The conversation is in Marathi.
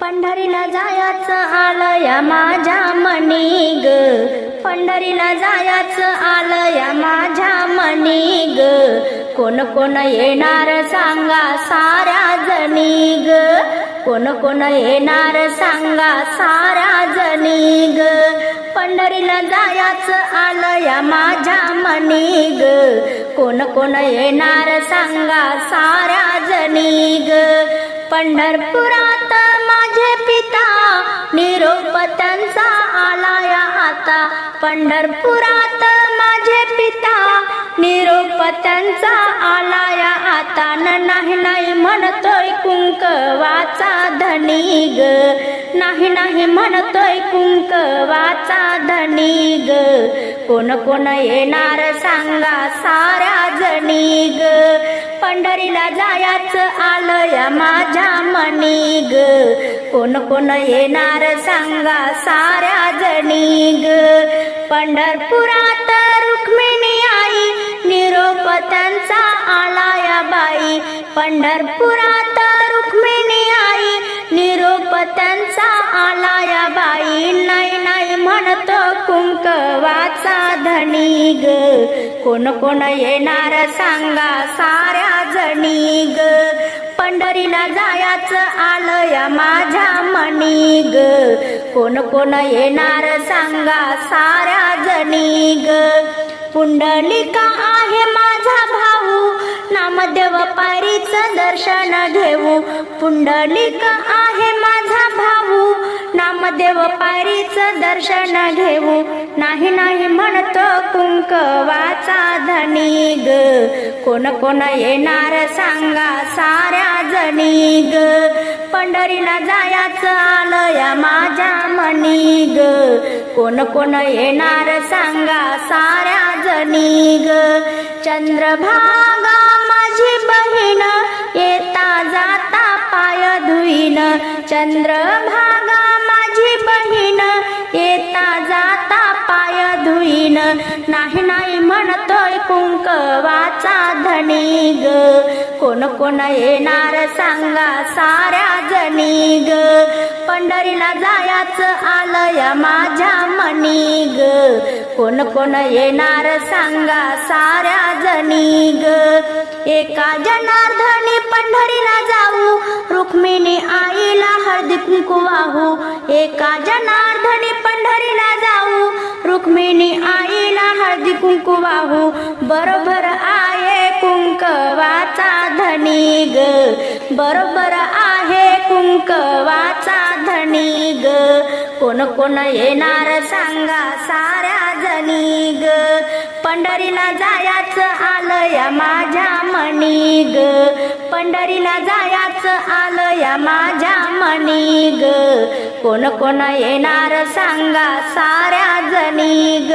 पंढरीला जायचं आलं या माझ्या मणी ग. पंढरीला जायचं आलं या माझ्या मणी ग. कोण कोण येणार सांगा साऱ्या जणी ग. कोण कोण येणार सांगा साऱ्या जणी ग. पंढरीला जायचं आलं या माझ्या मणी ग. कोण कोण येणार सांगा साऱ्या जणी ग. पंढरपुरात पंढरपुरात माझे पिता निरोप त्यांचा आलाया. आता नाही नाही म्हणतोय कुंकवाचा धनी ग. नाही नाही म्हणतोय कुंकवाचा धनी ग. कोण कोण येणार सांगा साऱ्या जणी ग. पंढरीला जायचं आलं या माझ्या मनी ग. कोण कोण येणार सांगा साऱ्या जणी ग. पंढरपुरात रुक्मिणी आई निरोप त्यांचा आलाया बाई. पंढरपुरात रुक्मिणी आई निरोप त्यांचा आलाया बाई. नाही नाही म्हणतो कुंकवाचा धनी ग. कोण कोण येणार सांगा साऱ्या जणी ग. पंढरीला जायचं आलं या माझ्या मणी ग. कोण कोण येणार सांगा जणी ग. पुंडलिका आहे माझा भाऊ. नामदेव पारीच दर्शन घेऊ. पुंडलिका आहे माझा भाऊ. नामदेव पारीच दर्शन घेऊ. नाही नाही म्हणतो कुंकवाचा धनी ग. कोण कोण येणार सांगा साऱ्या जणी ग. पंढरीला जायचं आलं या माझ्या मनी ग. कोण कोण येणार सांगा साऱ्या जणी ग. चंद्रभागा माझी बहीण येता जाता पाय धुईन. चंद्रभागा माझी बहीण येता जाता पाय धुईन. नाही नाही म्हणतोय कुंकवाचा धनी ग. कोण कोण येणार सांगा साऱ्या जणी ग. पंढरीला जायचं आलं या माझ्या मनी ग. कोण कोण येणार सांगा साऱ्या जणी ग. एका जनार्दनी पंढरीला जाऊ रुक्मिणी आईला हळदी कुंकू वाहू. एका जनार्दनी पंढरीला जाऊ रुक्मिणी आई हळदी कुंकू वाहू बरोबर आहे कुंकवाचा धनी ग. बरोबर आहे कुंकवाचा धनी ग. कोण कोण येणार सांगा साऱ्या जणी ग. पंढरीला जायाचं आलं या माझ्या मणी ग. पंढरीला जायचं आलं या माझ्या मणी ग. कोण कोण येणार सांगा साऱ्या जणी ग.